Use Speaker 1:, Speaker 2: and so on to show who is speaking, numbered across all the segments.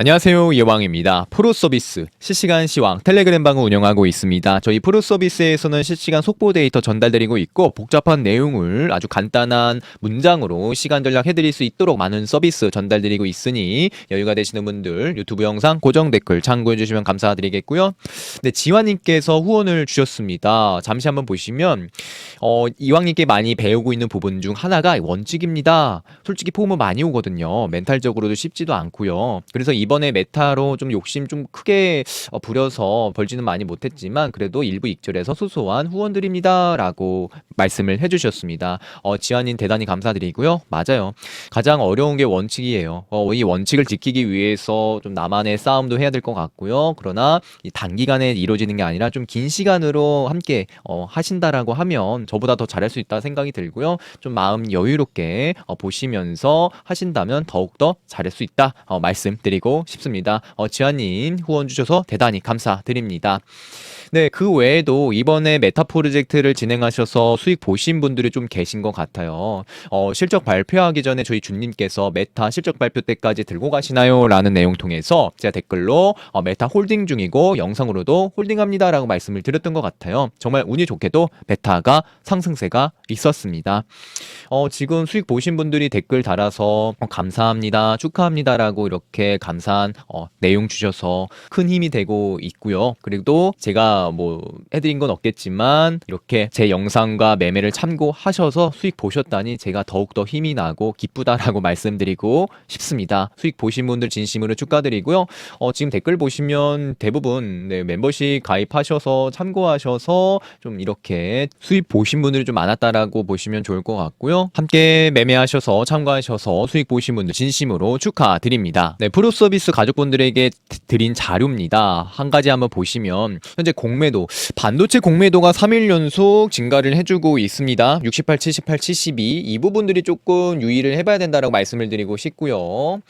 Speaker 1: 안녕하세요 예왕입니다. 프로 서비스 실시간 시황 텔레그램 방을 운영하고 있습니다. 저희 프로 서비스에서는 실시간 속보 데이터 전달드리고 있고 복잡한 내용을 아주 간단한 문장으로 시간 전략 해 드릴 수 있도록 많은 서비스 전달드리고 있으니 여유가 되시는 분들 유튜브 영상 고정 댓글 참고해 주시면 감사드리겠고요. 네 지환 님께서 후원을 주셨습니다. 잠시 한번 보시면 어, 이왕 님께 많이 배우고 있는 부분 중 하나가 원칙입니다. 솔직히 포무 많이 오거든요. 멘탈적으로도 쉽지도 않고요. 그래서 이 번에 메타로 좀 욕심 좀 크게 어, 부려서 벌지는 많이 못했지만 그래도 일부 익절에서 소소한 후원드립니다라고 말씀을 해주셨습니다. 어, 지환님 대단히 감사드리고요. 맞아요. 가장 어려운 게 원칙이에요. 어, 이 원칙을 지키기 위해서 좀 나만의 싸움도 해야 될 것 같고요. 그러나 이 단기간에 이루어지는 게 아니라 좀 긴 시간으로 함께 어, 하신다라고 하면 저보다 더 잘할 수 있다 생각이 들고요. 좀 마음 여유롭게 어, 보시면서 하신다면 더욱더 잘할 수 있다 어, 말씀드리고 싶습니다. 어, 지환님 후원 주셔서 대단히 감사드립니다. 네, 그 외에도 이번에 메타 프로젝트를 진행하셔서 수익 보신 분들이 좀 계신 것 같아요. 어, 실적 발표하기 전에 저희 주님께서 메타 실적 발표 때까지 들고 가시나요? 라는 내용 통해서 제가 댓글로 어, 메타 홀딩 중이고 영상으로도 홀딩합니다 라고 말씀을 드렸던 것 같아요. 정말 운이 좋게도 메타가 상승세가 있었습니다. 어, 지금 수익 보신 분들이 댓글 달아서 어, 감사합니다, 축하합니다 라고 이렇게 감사한 어, 내용 주셔서 큰 힘이 되고 있고요. 그리고 또뭐 해드린 건 없겠지만 이렇게 제 영상과 매매를 참고하셔서 수익 보셨다니 제가 더욱더 힘이 나고 기쁘다라고 말씀드리고 싶습니다. 수익 보신 분들 진심으로 축하드리고요. 어, 지금 댓글 보시면 대부분 네, 멤버십 가입하셔서 참고하셔서 좀 이렇게 수익 보신 분들이 좀 많았다라고 보시면 좋을 것 같고요. 함께 매매하셔서 참가하셔서 수익 보신 분들 진심으로 축하드립니다. 네, 프로 서비스 가족분들에게 드- 드린 자료입니다. 한 가지 한번 보시면 현재 공 매도 반도체 공매도가 3일 연속 증가를 해주고 있습니다. 68, 78, 72 이 부분들이 조금 유의를 해봐야 된다라고 말씀을 드리고 싶고요.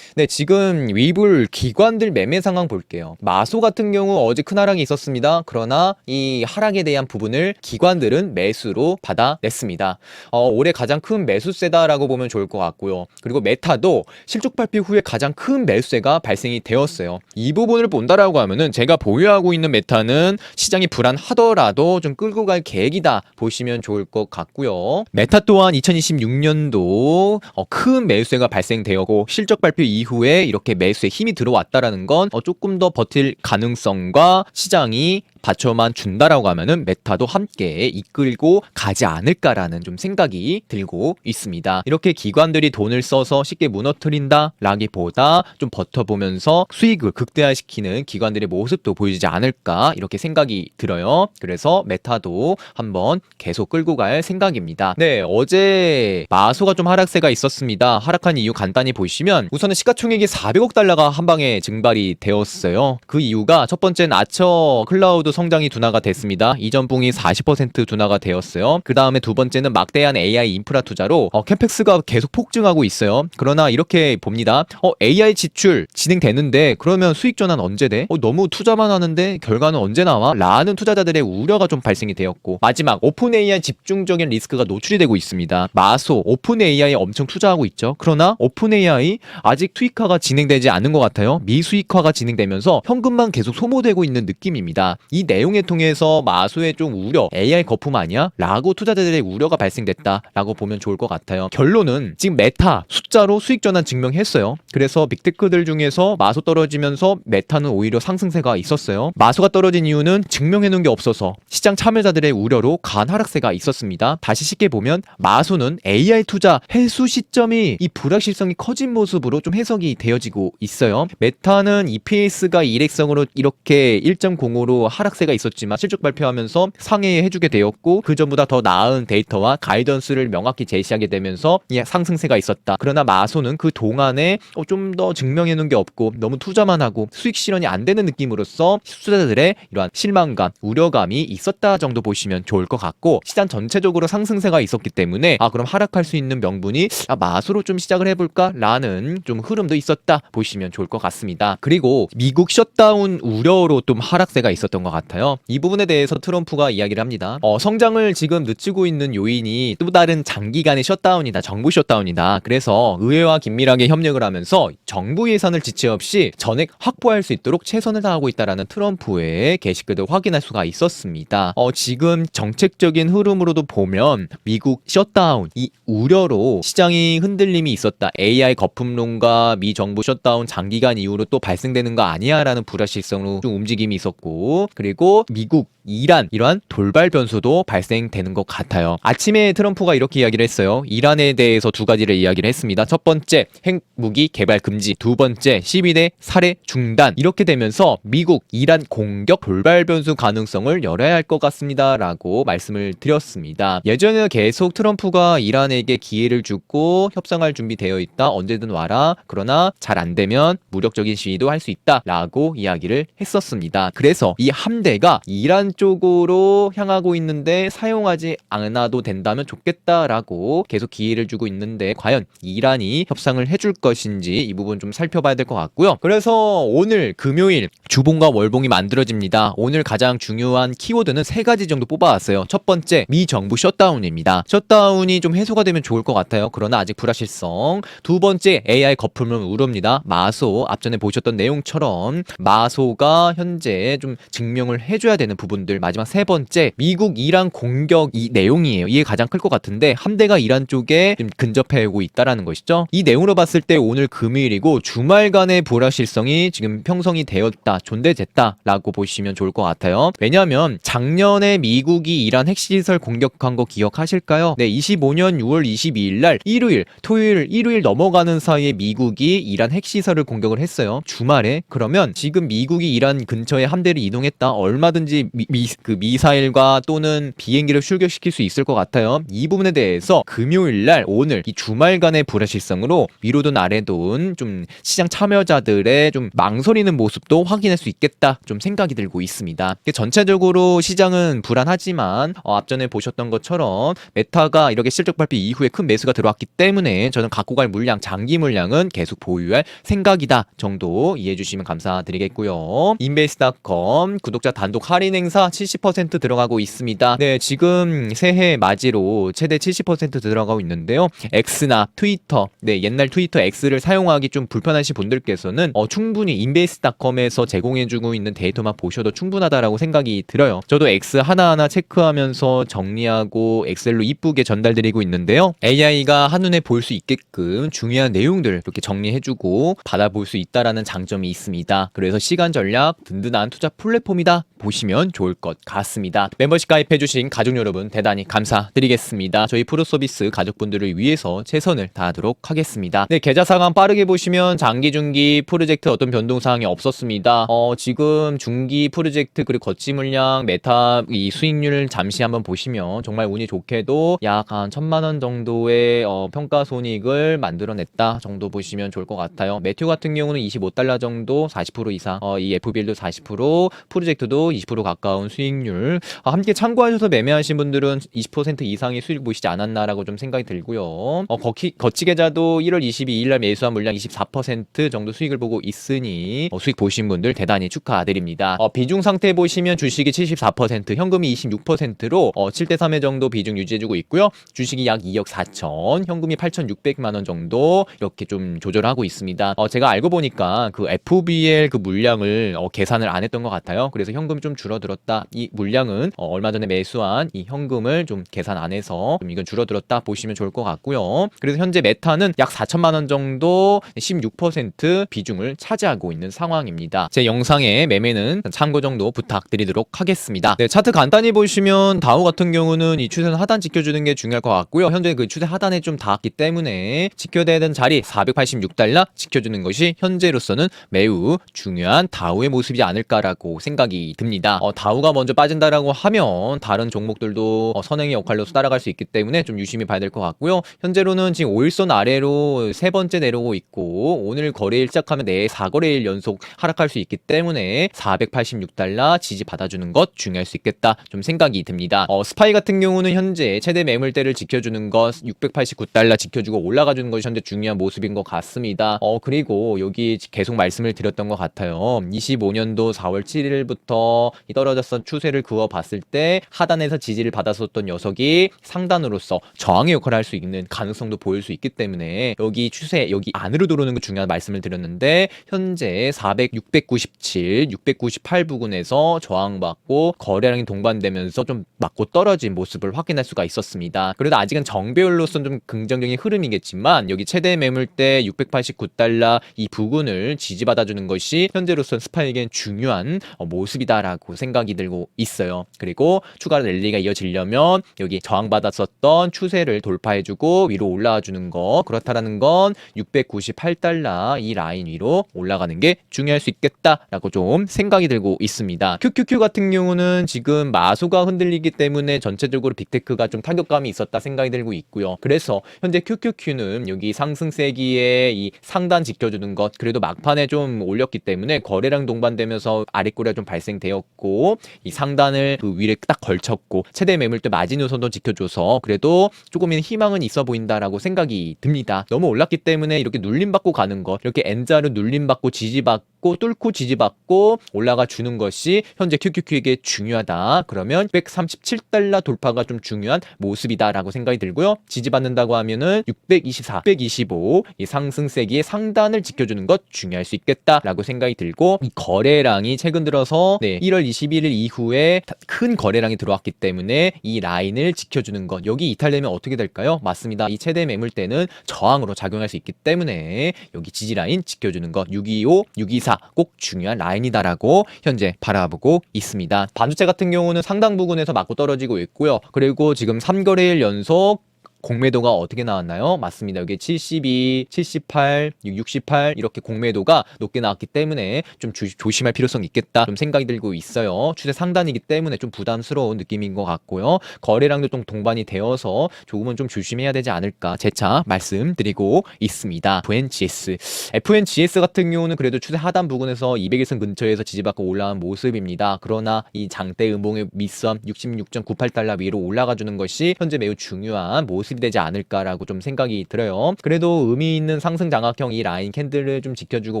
Speaker 1: 네, 지금 위불 기관들 매매 상황 볼게요. 마소 같은 경우 어제 큰 하락이 있었습니다. 그러나 이 하락에 대한 부분을 기관들은 매수로 받아냈습니다. 어, 올해 가장 큰 매수세다라고 보면 좋을 것 같고요. 그리고 메타도 실적 발표 후에 가장 큰 매수세가 발생이 되었어요. 이 부분을 본다라고 하면은 제가 보유하고 있는 메타는 시장이 불안하더라도 좀 끌고 갈 계획이다 보시면 좋을 것 같고요. 메타 또한 2026년도 어, 큰 매수세가 발생되었고 실적 발표 이 후에 이렇게 매수에 힘이 들어왔다라는 건 어, 조금 더 버틸 가능성과 시장이 받쳐만 준다라고 하면은 메타도 함께 이끌고 가지 않을까라는 좀 생각이 들고 있습니다. 이렇게 기관들이 돈을 써서 쉽게 무너뜨린다라기보다 좀 버텨보면서 수익을 극대화시키는 기관들의 모습도 보이지 않을까 이렇게 생각이 들어요. 그래서 메타도 한번 계속 끌고 갈 생각입니다. 네, 어제 마소가 좀 하락세가 있었습니다. 하락한 이유 간단히 보시면 우선은 시가총액이 400억 달러가 한 방에 증발이 되었어요. 그 이유가 첫 번째는 아처 클라우드 성장이 둔화가 됐습니다. 이전 붕이 40% 둔화가 되었어요. 그 다음에 두 번째는 막대한 AI 인프라 투자로 어, 캠펙스가 계속 폭증하고 있어요. 그러나 이렇게 봅니다. 어, AI 지출 진행되는데 그러면 수익 전환 언제 돼? 어, 너무 투자만 하는데 결과는 언제 나와? 라는 투자자들의 우려가 좀 발생이 되었고 마지막 오픈 AI 집중적인 리스크가 노출이 되고 있습니다. 마소 오픈 AI에 엄청 투자하고 있죠. 그러나 오픈 AI 아직 투입화가 진행되지 않은 것 같아요. 미수익화가 진행되면서 현금만 계속 소모되고 있는 느낌입니다. 이 내용에 통해서 마소의 좀 우려, AI 거품 아니야? 라고 투자자들의 우려가 발생됐다라고 보면 좋을 것 같아요. 결론은 지금 메타 숫자로 수익 전환 증명했어요. 그래서 빅테크들 중에서 마소 떨어지면서 메타는 오히려 상승세가 있었어요. 마소가 떨어진 이유는 증명해 놓은 게 없어서 시장 참여자들의 우려로 간 하락세가 있었습니다. 다시 쉽게 보면 마소는 AI 투자 해수 시점이 이 불확실성이 커진 모습으로 좀 해석이 되어지고 있어요. 메타는 EPS가 일액성으로 이렇게 1.05로 하락 세가 있었지만 실적 발표하면서 상회해 주게 되었고 그 전보다 더 나은 데이터와 가이던스를 명확히 제시하게 되면서 이 상승세가 있었다. 그러나 마소는 그 동안에 어, 좀더 증명해 놓은 게 없고 너무 투자만 하고 수익 실현이 안 되는 느낌으로써 투자자들의 이러한 실망감, 우려감이 있었다 정도 보시면 좋을 것 같고 시장 전체적으로 상승세가 있었기 때문에 아 그럼 하락할 수 있는 명분이 아 마소로 좀 시작을 해볼까라는 좀 흐름도 있었다 보시면 좋을 것 같습니다. 그리고 미국 셧다운 우려로 좀 하락세가 있었던 것 같아요. 같아요. 이 부분에 대해서 트럼프가 이야기를 합니다. 어, 성장을 지금 늦추고 있는 요인이 또 다른 장기간의 셧다운이다. 정부 셧다운이다. 그래서 의회와 긴밀하게 협력을 하면서 정부 예산을 지체 없이 전액 확보할 수 있도록 최선을 다하고 있다라는 트럼프의 게시글을 확인할 수가 있었습니다. 어, 지금 정책적인 흐름으로도 보면 미국 셧다운 이 우려로 시장이 흔들림이 있었다. AI 거품론과 미 정부 셧다운 장기간 이후로 또 발생되는 거 아니야라는 불확실성으로 좀 움직임이 있었고 그리고 미국 이란 이러한 돌발 변수도 발생되는 것 같아요. 아침에 트럼프가 이렇게 이야기를 했어요. 이란에 대해서 두 가지를 이야기를 했습니다. 첫 번째 핵무기 개발 금지, 두 번째 12대 살해 중단. 이렇게 되면서 미국 이란 공격 돌발 변수 가능성을 열어야 할 것 같습니다라고 말씀을 드렸습니다. 예전에 계속 트럼프가 이란에게 기회를 주고 협상할 준비되어 있다. 언제든 와라. 그러나 잘 안 되면 무력적인 시위도 할 수 있다라고 이야기를 했었습니다. 그래서 이 함대가 이란 쪽으로 향하고 있는데 사용하지 않아도 된다면 좋겠다라고 계속 기회를 주고 있는데 과연 이란이 협상을 해줄 것인지 이 부분 좀 살펴봐야 될 것 같고요. 그래서 오늘 금요일 주봉과 월봉이 만들어집니다. 오늘 가장 중요한 키워드는 세 가지 정도 뽑아왔어요. 첫 번째 미 정부 셧다운입니다. 셧다운이 좀 해소가 되면 좋을 것 같아요. 그러나 아직 불확실성. 두 번째 AI 거품론 우려입니다. 마소 앞전에 보셨던 내용처럼 마소가 현재 좀 증명 을 해줘야 되는 부분들. 마지막 세 번째 미국 이란 공격 이 내용이에요. 이게 가장 클 것 같은데 함대가 이란 쪽에 좀 근접해 오고 있다라는 것이죠. 이 내용으로 봤을 때 오늘 금요일이고 주말간의 불확실성이 지금 형성이 되었다, 존재됐다라고 보시면 좋을 것 같아요. 왜냐하면 작년에 미국이 이란 핵시설 공격한 거 기억하실까요? 네, 25년 6월 22일 날 일요일, 토요일, 일요일 넘어가는 사이에 미국이 이란 핵시설을 공격을 했어요. 주말에 그러면 지금 미국이 이란 근처에 함대를 이동했다. 얼마든지 미, 미, 그 미사일과 또는 비행기를 출격시킬 수 있을 것 같아요. 이 부분에 대해서 금요일 날 오늘 이 주말간의 불확실성으로 위로든 아래든 좀 시장 참여자들의 좀 망설이는 모습도 확인할 수 있겠다 좀 생각이 들고 있습니다. 전체적으로 시장은 불안하지만 어, 앞전에 보셨던 것처럼 메타가 이렇게 실적 발표 이후에 큰 매수가 들어왔기 때문에 저는 갖고 갈 물량 장기 물량은 계속 보유할 생각이다 정도 이해해 주시면 감사드리겠고요. 인베이스닷컴 구독 자 단독 할인 행사 70% 들어가고 있습니다. 네, 지금 새해 맞이로 최대 70% 들어가고 있는데요. X나 트위터, 네, 옛날 트위터 X를 사용하기 좀 불편하신 분들께서는 어, 충분히 인베이스닷컴에서 제공해주고 있는 데이터만 보셔도 충분하다라고 생각이 들어요. 저도 X 하나하나 체크하면서 정리하고 엑셀로 이쁘게 전달드리고 있는데요. AI가 한눈에 볼 수 있게끔 중요한 내용들 이렇게 정리해주고 받아볼 수 있다라는 장점이 있습니다. 그래서 시간 전략 든든한 투자 플랫폼이다 보시면 좋을 것 같습니다. 멤버십 가입해주신 가족 여러분 대단히 감사드리겠습니다. 저희 프로 서비스 가족분들을 위해서 최선을 다하도록 하겠습니다. 네, 계좌 상황 빠르게 보시면 장기 중기 프로젝트 어떤 변동 사항이 없었습니다. 어, 지금 중기 프로젝트 그리고 거치 물량 메타 이 수익률 잠시 한번 보시면 정말 운이 좋게도 약 한 천만 원 정도의 어, 평가 손익을 만들어냈다 정도 보시면 좋을 것 같아요. 매튜 같은 경우는 25달러 정도 40% 이상, 어, 이 FBL도 40%, 프로젝트 도 20% 가까운 수익률. 아, 함께 참고하셔서 매매하신 분들은 20% 이상의 수익 보시지 않았나라고 좀 생각이 들고요. 어, 거치, 거치 계좌도 1월 22일 날 매수한 물량 24% 정도 수익을 보고 있으니 어, 수익 보신 분들 대단히 축하드립니다. 어, 비중 상태 보시면 주식이 74%, 현금이 26%로 어, 7대 3의 정도 비중 유지해주고 있고요. 주식이 약 2억 4천, 현금이 8,600만 원 정도 이렇게 좀 조절하고 있습니다. 어, 제가 알고 보니까 그 FBL 그 물량을 어, 계산을 안 했던 것 같아요. 그래서 현금이 좀 줄어들었다. 이 물량은 어, 얼마 전에 매수한 이 현금을 좀 계산 안 해서 좀 이건 줄어들었다 보시면 좋을 것 같고요. 그래서 현재 메타는 약 4천만 원 정도 16% 비중을 차지하고 있는 상황입니다. 제 영상의 매매는 참고 정도 부탁드리도록 하겠습니다. 네, 차트 간단히 보시면 다우 같은 경우는 이 추세는 하단 지켜주는 게 중요할 것 같고요. 현재 그 추세 하단에 좀 닿았기 때문에 지켜야 되는 자리 486달러 지켜주는 것이 현재로서는 매우 중요한 다우의 모습이지 않을까라고 생각이 듭니다. 어, 다우가 먼저 빠진다라고 하면 다른 종목들도 어, 선행의 역할로서 따라갈 수 있기 때문에 좀 유심히 봐야 될 것 같고요. 현재로는 지금 5일선 아래로 세 번째 내려오고 있고 오늘 거래일 시작하면 내일 4거래일 연속 하락할 수 있기 때문에 486달러 지지 받아주는 것 중요할 수 있겠다 좀 생각이 듭니다. 어, 스파이 같은 경우는 현재 최대 매물대를 지켜주는 것 689달러 지켜주고 올라가주는 것이 현재 중요한 모습인 것 같습니다. 어, 그리고 여기 계속 말씀을 드렸던 것 같아요. 25년도 4월 7일부터 전부터 이 떨어졌던 추세를 그어 봤을 때 하단에서 지지를 받았었던 녀석이 상단으로서 저항의 역할을 할 수 있는 가능성도 보일 수 있기 때문에 여기 추세 여기 안으로 들어오는 게 중요한 말씀을 드렸는데 현재 400, 697, 698 부근에서 저항받고 거래량이 동반되면서 좀 맞고 떨어진 모습을 확인할 수가 있었습니다. 그래도 아직은 정배율로서는 좀 긍정적인 흐름이겠지만 여기 최대 매물대 689달러 이 부근을 지지받아주는 것이 현재로서는 스파에겐 중요한 어, 모습이다라고 생각이 들고 있어요. 그리고 추가 랠리가 이어지려면 여기 저항받았었던 추세를 돌파해주고 위로 올라와 주는 거 그렇다라는 건 698달러 이 라인 위로 올라가는 게 중요할 수 있겠다라고 좀 생각이 들고 있습니다. QQQ 같은 경우는 지금 마소가 흔들리기 때문에 전체적으로 빅테크가 좀 타격감이 있었다 생각이 들고 있고요. 그래서 현재 QQQ는 여기 상승세기에 이 상단 지켜주는 것 그래도 막판에 좀 올렸기 때문에 거래량 동반되면서 아랫꼬리가 좀 발생 되었고 이 상단을 그 위에 딱 걸쳤고 최대 매물대 마지노선도 지켜줘서 그래도 조금은 희망은 있어 보인다라고 생각이 듭니다. 너무 올랐기 때문에 이렇게 눌림받고 가는 것 이렇게 N자로 눌림받고 지지받고 뚫고 지지받고 올라가 주는 것이 현재 QQQ에게 중요하다. 그러면 137달러 돌파가 좀 중요한 모습이다라고 생각이 들고요. 지지받는다고 하면은 624, 625 이 상승세기의 상단을 지켜주는 것 중요할 수 있겠다라고 생각이 들고 이 거래량이 최근 들어서 네, 1월 21일 이후에 다- 큰 거래량이 들어왔기 때문에 이 라인을 지켜주는 것 여기 이탈되면 어떻게 될까요? 맞습니다. 이 최대 매물대는 저항으로 작용할 수 있기 때문에 여기 지지 라인 지켜주는 것 625, 624꼭 중요한 라인이다라고 현재 바라보고 있습니다. 반도체 같은 경우는 상당 부근에서 맞고 떨어지고 있고요. 그리고 지금 3거래일 연속 공매도가 어떻게 나왔나요? 맞습니다. 여기 72, 78, 68 이렇게 공매도가 높게 나왔기 때문에 좀 주- 조심할 필요성이 있겠다 좀 생각이 들고 있어요. 추세 상단이기 때문에 좀 부담스러운 느낌인 것 같고요. 거래량도 좀 동반이 되어서 조금은 좀 조심해야 되지 않을까 재차 말씀드리고 있습니다. FNGS, FNGS 같은 경우는 그래도 추세 하단 부근에서 200일선 근처에서 지지받고 올라온 모습입니다. 그러나 이 장대 음봉의 밑선 66.98달러 위로 올라가 주는 것이 현재 매우 중요한 모습 이 되지 않을까라고 좀 생각이 들어요. 그래도 의미 있는 상승 장악형 이 라인 캔들을 좀 지켜주고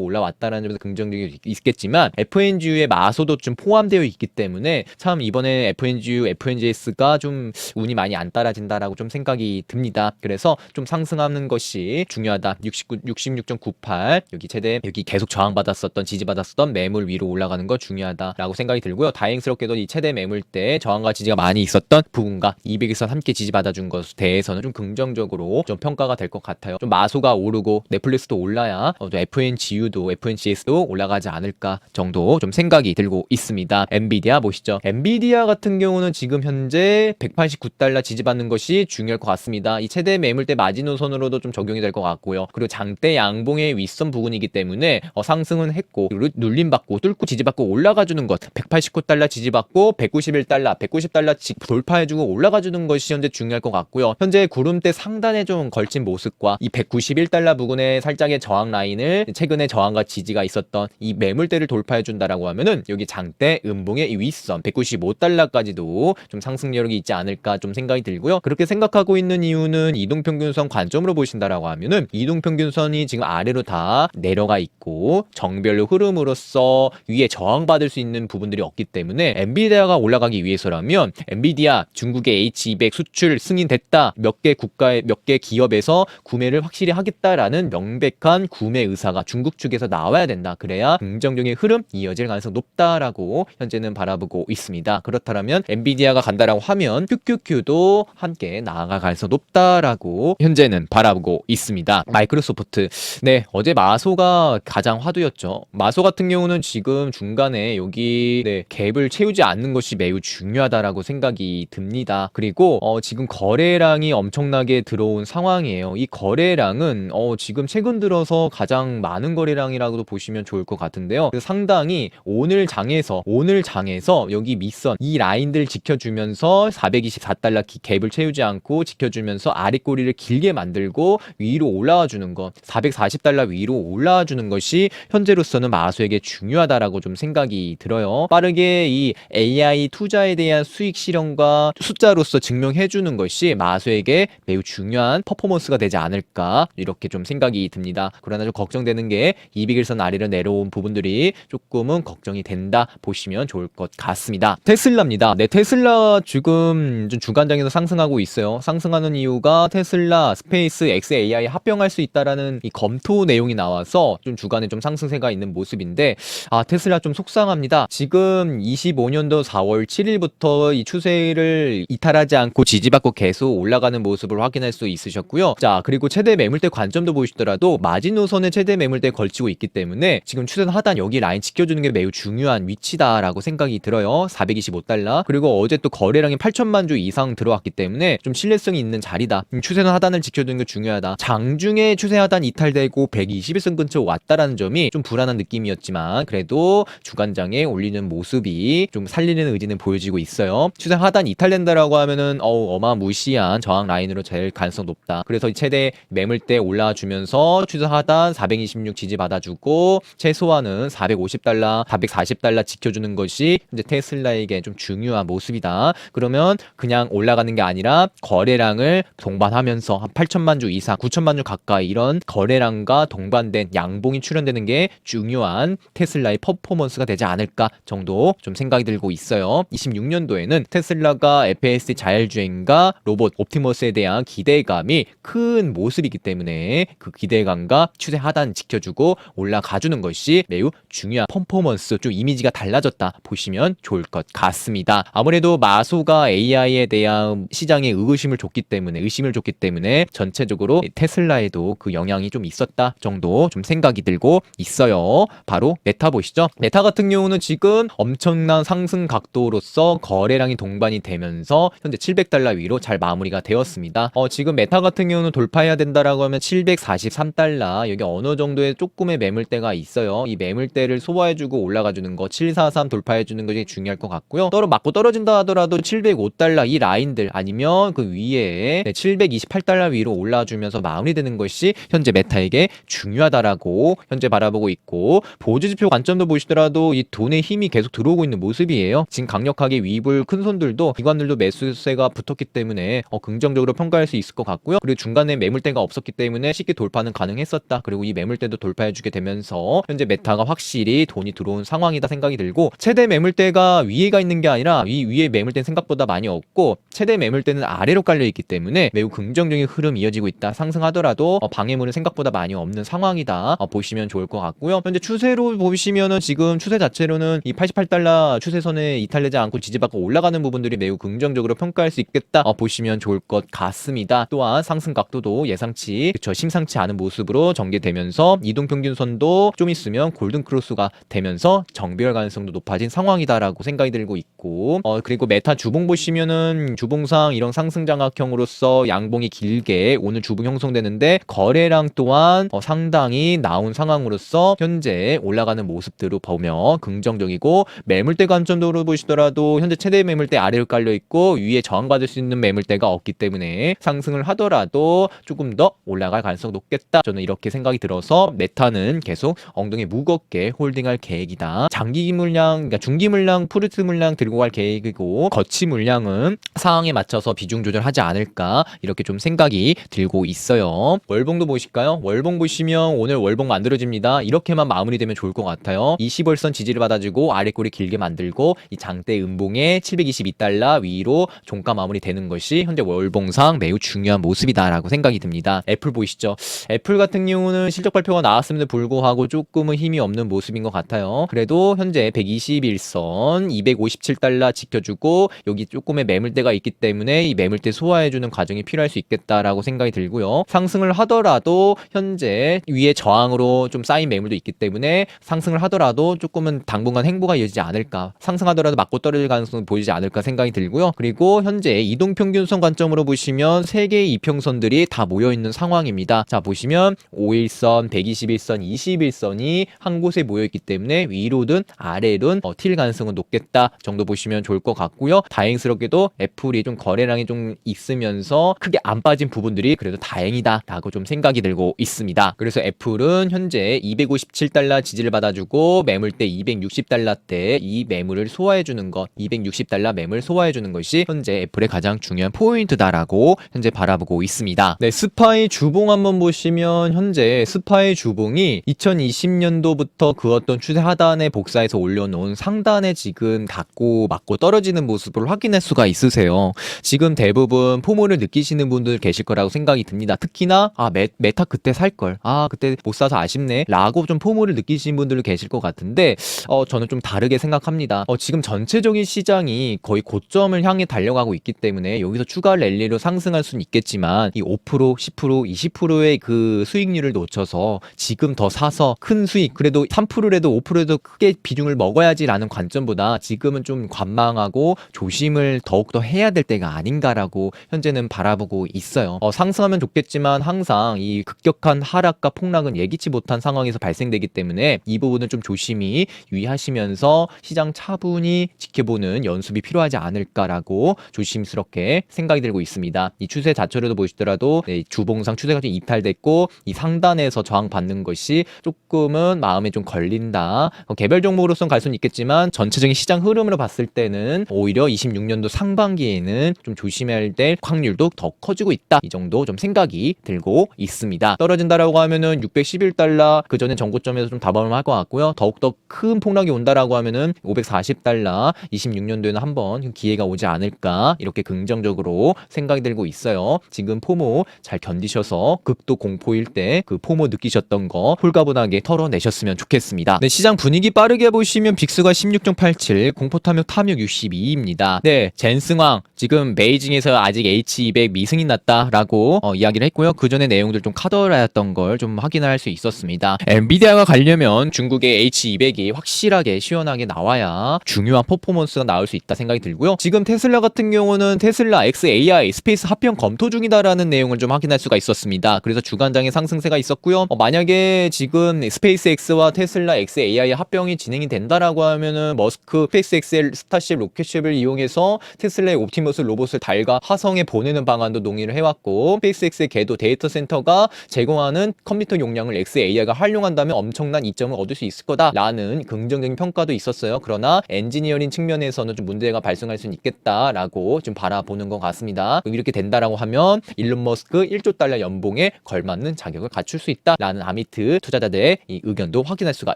Speaker 1: 올라왔다는 점에서 긍정적이 있겠지만 FNGU의 마소도 좀 포함되어 있기 때문에 참 이번에 FNGU, FNGS가 좀 운이 많이 안 따라진다라고 좀 생각이 듭니다. 그래서 좀 상승하는 것이 중요하다. 69, 66.98 여기 최대 여기 계속 저항받았었던 지지받았었던 매물 위로 올라가는 거 중요하다라고 생각이 들고요. 다행스럽게도 이 최대 매물 때 저항과 지지가 많이 있었던 부분과 200에서 함께 지지받아준 것에 대해서는 좀 긍정적으로 좀 평가가 될 것 같아요. 좀 마소가 오르고 넷플릭스도 올라야 어, 또 FNGU도 FNCS도 올라가지 않을까 정도 좀 생각이 들고 있습니다. 엔비디아 보시죠. 엔비디아 같은 경우는 지금 현재 189달러 지지받는 것이 중요할 것 같습니다. 이 최대 매물대 마지노선으로도 좀 적용이 될 것 같고요. 그리고 장대 양봉의 윗선 부분이기 때문에 어, 상승은 했고 눌림받고 뚫고 지지받고 올라가주는 것 189달러 지지받고 191달러 190달러 지- 돌파해주고 올라가주는 것이 현재 중요할 것 같고요. 현재 구름대 상단에 좀 걸친 모습과 이 191달러 부근에 살짝의 저항 라인을 최근에 저항과 지지가 있었던 이 매물대를 돌파해 준다라고 하면은 여기 장대 음봉의 이 윗선 195달러까지도 좀 상승 여력이 있지 않을까 좀 생각이 들고요. 그렇게 생각하고 있는 이유는 이동평균선 관점으로 보신다라고 하면은 이동평균선이 지금 아래로 다 내려가 있고 정별로 흐름으로서 위에 저항받을 수 있는 부분들이 없기 때문에 엔비디아가 올라가기 위해서라면 엔비디아 중국의 H200 수출 승인됐다 몇개 국가의 몇 개 기업에서 구매를 확실히 하겠다라는 명백한 구매 의사가 중국 측에서 나와야 된다 그래야 긍정적인 흐름 이어질 가능성 높다라고 현재는 바라보고 있습니다 그렇다면 엔비디아가 간다라고 하면 QQQ도 함께 나아갈 가능성 높다라고 현재는 바라보고 있습니다 마이크로소프트 네, 어제 마소가 가장 화두였죠. 마소 같은 경우는 지금 중간에 여기 네, 갭을 채우지 않는 것이 매우 중요하다라고 생각이 듭니다. 그리고 어, 지금 거래량이 엄청나게 들어온 상황이에요. 이 거래량은 어, 지금 최근 들어서 가장 많은 거래량이라고도 보시면 좋을 것 같은데요. 그래서 상당히 오늘 장에서 오늘 장에서 여기 밑선 이 라인들 지켜주면서 424달러 기- 갭을 채우지 않고 지켜주면서 아랫꼬리를 길게 만들고 위로 올라와 주는 것 440달러 위로 올라와 주는 것이 현재로서는 마수에게 중요하다라고 좀 생각이 들어요. 빠르게 이 AI 투자에 대한 수익 실현과 숫자로서 증명해 주는 것이 마수에게 쪽에 매우 중요한 퍼포먼스가 되지 않을까 이렇게 좀 생각이 듭니다. 그러나 좀 걱정되는 게 200일선 아래로 내려온 부분들이 조금은 걱정이 된다 보시면 좋을 것 같습니다. 테슬라입니다. 네, 테슬라 지금 좀 주간장에서 상승하고 있어요. 상승하는 이유가 테슬라, 스페이스, XAI 합병할 수 있다라는 이 검토 내용이 나와서 좀 주간에 좀 상승세가 있는 모습인데 아 테슬라 좀 속상합니다. 지금 25년도 4월 7일부터 이 추세를 이탈하지 않고 지지받고 계속 올라가는 모습을 확인할 수 있으셨고요. 자 그리고 최대 매물대 관점도 보시더라도 마지노선에 최대 매물대에 걸치고 있기 때문에 지금 추세 하단 여기 라인 지켜주는 게 매우 중요한 위치다라고 생각이 들어요. 425달러 그리고 어제 또 거래량이 8천만 주 이상 들어왔기 때문에 좀 신뢰성이 있는 자리다. 음, 추세는 하단을 지켜주는 게 중요하다. 장중에 추세 하단 이탈되고 121선 근처 왔다라는 점이 좀 불안한 느낌이었지만 그래도 주간장에 올리는 모습이 좀 살리는 의지는 보여지고 있어요. 추세 하단 이탈된다라고 하면은 어우 어마무시한 저항 라인으로 될 가능성 높다. 그래서 이 최대 매물대 올라주면서 추세 하단 426 지지 받아주고 최소한은 450달러, 440달러 지켜주는 것이 이제 테슬라에게 좀 중요한 모습이다. 그러면 그냥 올라가는 게 아니라 거래량을 동반하면서 한 8천만 주 이상, 9천만 주 가까이 이런 거래량과 동반된 양봉이 출현되는 게 중요한 테슬라의 퍼포먼스가 되지 않을까 정도 좀 생각이 들고 있어요. 26년도에는 테슬라가 FSD 자율주행과 로봇 옵티머스 에 대한 기대감이 큰 모습이기 때문에 그 기대감과 추세 하단 지켜주고 올라가주는 것이 매우 중요한 퍼포먼스 좀 이미지가 달라졌다 보시면 좋을 것 같습니다. 아무래도 마소가 AI에 대한 시장에 의구심을 줬기 때문에 의심을 줬기 때문에 전체적으로 테슬라에도 그 영향이 좀 있었다 정도 좀 생각이 들고 있어요. 바로 메타 보시죠. 메타 같은 경우는 지금 엄청난 상승 각도로서 거래량이 동반이 되면서 현재 700달러 위로 잘 마무리가 되었습니다. 어, 지금 메타 같은 경우는 돌파해야 된다라고 하면 743달러 여기 어느 정도의 조금의 매물대가 있어요. 이 매물대를 소화해주고 올라가주는 거 743 돌파해주는 것이 중요할 것 같고요. 떨어 맞고 떨어진다 하더라도 705달러 이 라인들 아니면 그 위에 네, 728달러 위로 올라주면서 마무리되는 것이 현재 메타에게 중요하다라고 현재 바라보고 있고 보조지표 관점도 보시더라도 이 돈의 힘이 계속 들어오고 있는 모습이에요. 지금 강력하게 위불 큰 손들도 기관들도 매수세가 붙었기 때문에 어, 긍정적으로 평가할 수 있을 것 같고요. 그리고 중간에 매물대가 없었기 때문에 쉽게 돌파는 가능했었다. 그리고 이 매물대도 돌파해주게 되면서 현재 메타가 확실히 돈이 들어온 상황이다 생각이 들고 최대 매물대가 위에가 있는 게 아니라 이 위에 매물대는 생각보다 많이 없고 최대 매물대는 아래로 깔려 있기 때문에 매우 긍정적인 흐름 이어지고 있다. 상승하더라도 어, 방해물은 생각보다 많이 없는 상황이다. 어, 보시면 좋을 것 같고요. 현재 추세로 보시면은 지금 추세 자체로는 이 88달러 추세선에 이탈되지 않고 지지받고 올라가는 부분들이 매우 긍정적으로 평가할 수 있겠다. 어, 보시면 좋을 것 같습니다. 또한 상승 각도도 예상치 그쵸 심상치 않은 모습으로 전개되면서 이동 평균선도 좀 있으면 골든 크로스가 되면서 정비할 가능성도 높아진 상황이다라고 생각이 들고 있고 어 그리고 메타 주봉 보시면은 주봉상 이런 상승 장악형으로서 양봉이 길게 오늘 주봉 형성되는데 거래량 또한 어, 상당히 나온 상황으로서 현재 올라가는 모습들을 보며 긍정적이고 매물대 관점으로 보시더라도 현재 최대 매물대 아래로 깔려 있고 위에 저항받을 수 있는 매물대가 없기 때문에 상승을 하더라도 조금 더 올라갈 가능성이 높겠다. 저는 이렇게 생각이 들어서 메타는 계속 엉덩이 무겁게 홀딩할 계획이다. 장기 물량, 그러니까 중기 물량, 프루트 물량 들고 갈 계획이고 거치 물량은 상황에 맞춰서 비중 조절하지 않을까 이렇게 좀 생각이 들고 있어요. 월봉도 보실까요? 월봉 보시면 오늘 월봉 만들어집니다. 이렇게만 마무리되면 좋을 것 같아요. 20월선 지지를 받아주고 아래꼬리 길게 만들고 이 장대 음봉에 722달러 위로 종가 마무리되는 것이 현재 월봉 상 매우 중요한 모습이다라고 생각이 듭니다. 애플 보이시죠? 애플 같은 경우는 실적 발표가 나왔음에도 불구하고 조금은 힘이 없는 모습인 것 같아요. 그래도 현재 121선 257달러 지켜주고 여기 조금의 매물대가 있기 때문에 이 매물대 소화해주는 과정이 필요할 수 있겠다라고 생각이 들고요. 상승을 하더라도 현재 위에 저항으로 좀 쌓인 매물도 있기 때문에 상승을 하더라도 조금은 당분간 행보가 이어지지 않을까. 상승하더라도 맞고 떨어질 가능성은 보이지 않을까 생각이 들고요. 그리고 현재 이동평균선 관점으로 보시면 세 개의 이평선들이 다 모여 있는 상황입니다. 자 보시면 5일선, 121선, 21선이 한 곳에 모여 있기 때문에 위로든 아래든 어, 튈 가능성은 높겠다 정도 보시면 좋을 것 같고요. 다행스럽게도 애플이 좀 거래량이 좀 있으면서 크게 안 빠진 부분들이 그래도 다행이다라고 좀 생각이 들고 있습니다. 그래서 애플은 현재 257달러 지지를 받아주고 매물대 260달러대 이 매물을 소화해 주는 것, 260달러 매물 소화해 주는 것이 현재 애플의 가장 중요한 포인트다라 고 거라고 현재 바라보고 있습니다. 네, 스파이 주봉 한번 보시면 현재 스파이 주봉이 2020년도부터 그 어떤 추세 하단에 복사해서 올려놓은 상단에 지금 닿고 맞고 떨어지는 모습을 확인할 수가 있으세요. 지금 대부분 포모를 느끼시는 분들 계실 거라고 생각이 듭니다. 특히나 아 메, 메타 그때 살 걸. 아 그때 못 사서 아쉽네.라고 좀 포모를 느끼시는 분들 계실 것 같은데 어 저는 좀 다르게 생각합니다. 어 지금 전체적인 시장이 거의 고점을 향해 달려가고 있기 때문에 여기서 추가 랠리 로 상승할 수는 있겠지만 이 5% 10% 20%의 그 수익률을 놓쳐서 지금 더 사서 큰 수익 그래도 3%라도 5%라도 크게 비중을 먹어야지라는 관점보다 지금은 좀 관망하고 조심을 더욱더 해야 될 때가 아닌가라고 현재는 바라보고 있어요. 어, 상승하면 좋겠지만 항상 이 급격한 하락과 폭락은 예기치 못한 상황에서 발생되기 때문에 이 부분을 좀 조심히 유의하시면서 시장 차분히 지켜보는 연습이 필요하지 않을까라고 조심스럽게 생각이 들고 있습니다. 이 추세 자체로도 보시더라도 네, 주봉상 추세가 좀 이탈됐고 이 상단에서 저항받는 것이 조금은 마음에 좀 걸린다. 어, 개별 종목으로선 갈 수는 있겠지만 전체적인 시장 흐름으로 봤을 때는 오히려 26년도 상반기에는 좀 조심해야 될 확률도 더 커지고 있다. 이 정도 좀 생각이 들고 있습니다. 떨어진다라고 하면은 611달러 그 전에 전고점에서 좀 다발음할 것 같고요. 더욱더 큰 폭락이 온다라고 하면은 540달러 26년도에는 한번 기회가 오지 않을까 이렇게 긍정적으로 생각 이 들고 있어요. 지금 포모 잘 견디셔서 극도 공포일 때 그 포모 느끼셨던 거 홀가분하게 털어내셨으면 좋겠습니다. 네, 시장 분위기 빠르게 보시면 빅스가 16.87, 공포 탐욕 탐욕 62입니다. 네, 젠승왕 지금 베이징에서 아직 H200 미승이 났다라고 어, 이야기를 했고요. 그 전에 내용들 좀 카더라였던 걸 좀 확인할 수 있었습니다. 엔비디아가 가려면 중국의 H200이 확실하게 시원하게 나와야 중요한 퍼포먼스가 나올 수 있다 생각이 들고요. 지금 테슬라 같은 경우는 테슬라 XAI 스페이스 합병 검토 중이다라는 내용을 좀 확인할 수가 있었습니다. 그래서 주간장의 상승세가 있었고요. 어, 만약에 지금 스페이스 X와 테슬라 XAI 합병이 진행이 된다라고 하면은 머스크 스페이스 X의 스타쉽 로켓쉽을 이용해서 테슬라의 옵티머스 로봇을 달과 화성에 보내는 방안도 논의를 해왔고 스페이스 X의 궤도 데이터 센터가 제공하는 컴퓨터 용량을 XAI가 활용한다면 엄청난 이점을 얻을 수 있을 거다라는 긍정적인 평가도 있었어요. 그러나 엔지니어링 측면에서는 좀 문제가 발생할 수는 있겠다라고 좀 바라보는 것 같습니다. 이렇게 된다라고 하면 일론 머스크 1조 달러 연봉에 걸맞는 자격을 갖출 수 있다라는 아미트 투자자들의 이 의견도 확인할 수가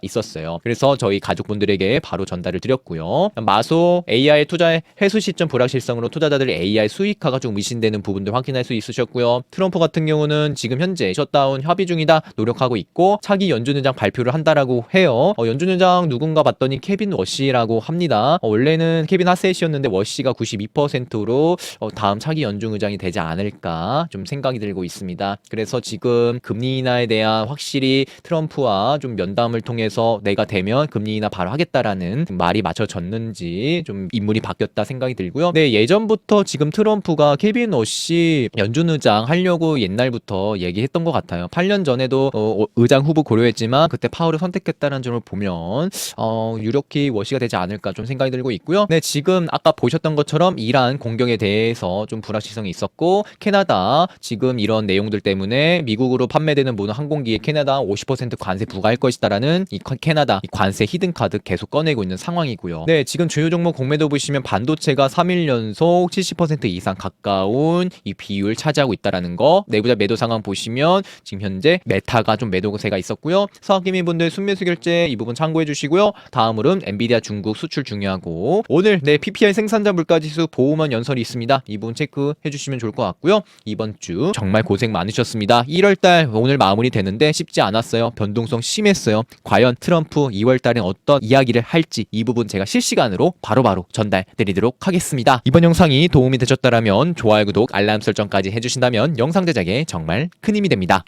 Speaker 1: 있었어요. 그래서 저희 가족분들에게 바로 전달을 드렸고요. 마소 AI 투자의 해수 시점 불확실성으로 투자자들의 AI 수익화가 좀 의심되는 부분들 확인할 수 있으셨고요. 트럼프 같은 경우는 지금 현재 셧다운 협의 중이다 노력하고 있고 차기 연준의장 발표를 한다라고 해요. 어, 연준의장 누군가 봤더니 케빈 워시라고 합니다. 어, 원래는 케빈 하세시였는데 워시가 92%로 어, 다음 차기 연준 의장이 되지 않을까 좀 생각이 들고 있습니다. 그래서 지금 금리 인하에 대한 확실히 트럼프와 좀 면담을 통해서 내가 되면 금리 인하 바로 하겠다라는 말이 맞춰졌는지 좀 인물이 바뀌었다 생각이 들고요. 네 예전부터 지금 트럼프가 케빈 워시 연준 의장 하려고 옛날부터 얘기했던 것 같아요. 8년 전에도 어, 의장 후보 고려했지만 그때 파월을 선택했다는 점을 보면 어, 유력히 워시가 되지 않을까 좀 생각이 들고 있고요. 네 지금 아까 보셨던 것처럼 이란 공격에 대해서 좀 불확실 성이 있었고 캐나다 지금 이런 내용들 때문에 미국으로 판매되는 모든 항공기에 캐나다 50% 관세 부과할 것이다라는 이 커- 캐나다 이 관세 히든 카드 계속 꺼내고 있는 상황이고요. 네 지금 주요 종목 공매도 보시면 반도체가 3일 연속 70% 이상 가까운 이 비율 차지하고 있다라는 거 내부자 매도 상황 보시면 지금 현재 메타가 좀 매도세가 있었고요. 사학기민분들 순매수 결제 이 부분 참고해 주시고요. 다음으로는 엔비디아 중국 수출 중요하고 오늘 네 PPI 생산자 물가지수 보호만 연설이 있습니다. 이 부분 체크 해 주시면 좋을 것 같고요. 이번 주 정말 고생 많으셨습니다. 1월달 오늘 마무리 되는데 쉽지 않았어요. 변동성 심했어요. 과연 트럼프 2월달엔 어떤 이야기를 할지 이 부분 제가 실시간으로 바로바로 전달 드리도록 하겠습니다. 이번 영상이 도움이 되셨다라면 좋아요, 구독, 알람 설정까지 해주신다면 영상 제작에 정말 큰 힘이 됩니다.